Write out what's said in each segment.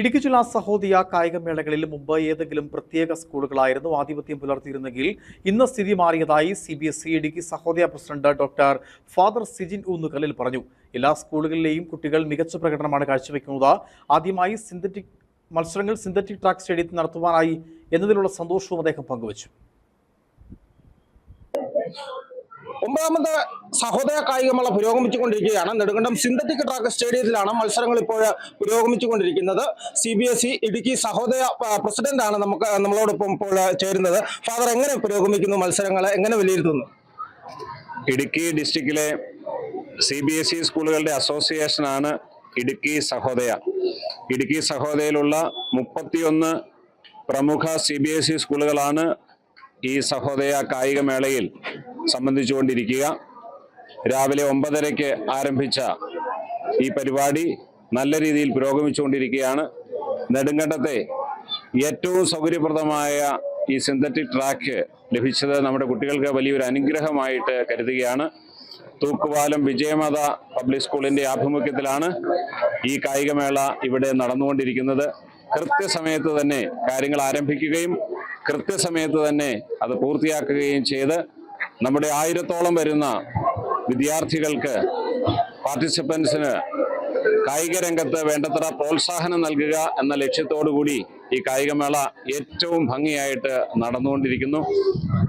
ഇടുക്കി ജില്ലാ സഹോദയ കായികമേളകളിൽ മുമ്പ് ഏതെങ്കിലും പ്രത്യേക സ്കൂളുകളായിരുന്നു ആധിപത്യം പുലർത്തിയിരുന്നെങ്കിൽ ഇന്ന് സ്ഥിതി മാറിയതായി C B S E Idukki Sahodaya president doctor father Sijin Oonnukallil പറഞ്ഞു. എല്ലാ സ്കൂളുകളിലെയും കുട്ടികൾ മികച്ച പ്രകടനമാണ് കാഴ്ചവെക്കുന്നത്. ആദ്യമായി സിന്തറ്റിക് മത്സരങ്ങൾ സിന്തറ്റിക് ട്രാക്ക് സ്റ്റേഡിയത്തിൽ നടത്തുവാനായി എന്നതിലുള്ള സന്തോഷവും അദ്ദേഹം പങ്കുവച്ചു. ഒമ്പതാമത്തെ സഹോദര കായികമേള പുരോഗമിച്ചുകൊണ്ടിരിക്കുകയാണ്. നെടുങ്കണ്ടം സിന്തറ്റിക് ട്രാക്ക് സ്റ്റേഡിയത്തിലാണ് മത്സരങ്ങൾ ഇപ്പോൾ പുരോഗമിച്ചുകൊണ്ടിരിക്കുന്നത്. C B S E Idukki Sahodaya പ്രസിഡന്റാണ് നമുക്ക് നമ്മളോടൊപ്പം ഇപ്പോൾ ചേരുന്നത്. ഫാദർ എങ്ങനെ പുരോഗമിക്കുന്നു മത്സരങ്ങൾ? എങ്ങനെ വിലയിരുത്തുന്നു? ഇടുക്കി ഡിസ്ട്രിക്റ്റിലെ സി ബി എസ് ഇ സ്കൂളുകളുടെ അസോസിയേഷനാണ് ഇടുക്കി സഹോദയ ഇടുക്കി സഹോദയയിലുള്ള മുപ്പത്തിയൊന്ന് പ്രമുഖ സി ബി എസ് ഇ സ്കൂളുകളാണ് ഈ സഹോദയ കായിക മേളയിൽ സംബന്ധിച്ചുകൊണ്ടിരിക്കുക. രാവിലെ ഒമ്പതരയ്ക്ക് ആരംഭിച്ച ഈ പരിപാടി നല്ല രീതിയിൽ പുരോഗമിച്ചുകൊണ്ടിരിക്കുകയാണ്. നെടുങ്കണ്ടത്തെ ഏറ്റവും സൗകര്യപ്രദമായ ഈ സിന്തറ്റിക് ട്രാക്ക് ലഭിച്ചത് നമ്മുടെ കുട്ടികൾക്ക് വലിയൊരു അനുഗ്രഹമായിട്ട് കരുതുകയാണ്. തൂക്കുപാലം വിജയമത പബ്ലിക് സ്കൂളിന്റെ ആഭിമുഖ്യത്തിലാണ് ഈ കായികമേള ഇവിടെ നടന്നുകൊണ്ടിരിക്കുന്നത്. കൃത്യസമയത്ത് തന്നെ കാര്യങ്ങൾ ആരംഭിക്കുകയും കൃത്യസമയത്ത് തന്നെ അത് പൂർത്തിയാക്കുകയും ചെയ്ത് നമ്മുടെ ആയിരത്തോളം വരുന്ന വിദ്യാർത്ഥികൾക്ക് പാർട്ടിസിപ്പൻസിന് കായിക രംഗത്ത് വേണ്ടത്ര പ്രോത്സാഹനം നൽകുക എന്ന ലക്ഷ്യത്തോടു കൂടി ഈ കായികമേള ഏറ്റവും ഭംഗിയായിട്ട് നടന്നുകൊണ്ടിരിക്കുന്നു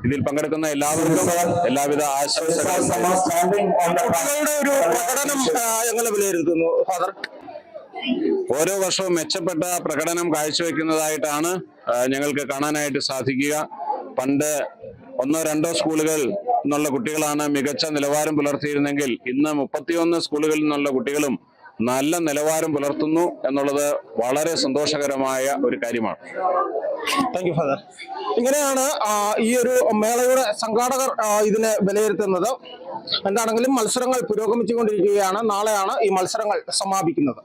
ഇതിൽ പങ്കെടുക്കുന്ന എല്ലാവർക്കും എല്ലാവിധ ആശംസകളും ഒരു പ്രകടനം എങ്ങനെ വിലയിരുത്തുന്നു ഓരോ വർഷവും മെച്ചപ്പെട്ട പ്രകടനം കാഴ്ചവെക്കുന്നതായിട്ടാണ് ഞങ്ങൾക്ക് കാണാനായിട്ട് സാധിക്കുക. പണ്ട് ഒന്നോ രണ്ടോ സ്കൂളുകൾ നിന്നുള്ള കുട്ടികളാണ് മികച്ച നിലവാരം പുലർത്തിയിരുന്നെങ്കിൽ ഇന്ന് മുപ്പത്തിയൊന്ന് സ്കൂളുകളിൽ നിന്നുള്ള കുട്ടികളും നല്ല നിലവാരം പുലർത്തുന്നു എന്നുള്ളത് വളരെ സന്തോഷകരമായ ഒരു കാര്യമാണ്. താങ്ക് യു ഫാദർ ഇങ്ങനെയാണ് ഈ ഒരു മേളയുടെ സംഘാടകർ ഇതിനെ വിലയിരുത്തുന്നത്. എന്താണെങ്കിലും മത്സരങ്ങൾ പുരോഗമിച്ചുകൊണ്ടിരിക്കുകയാണ്. നാളെയാണ് ഈ മത്സരങ്ങൾ സമാപിക്കുന്നത്.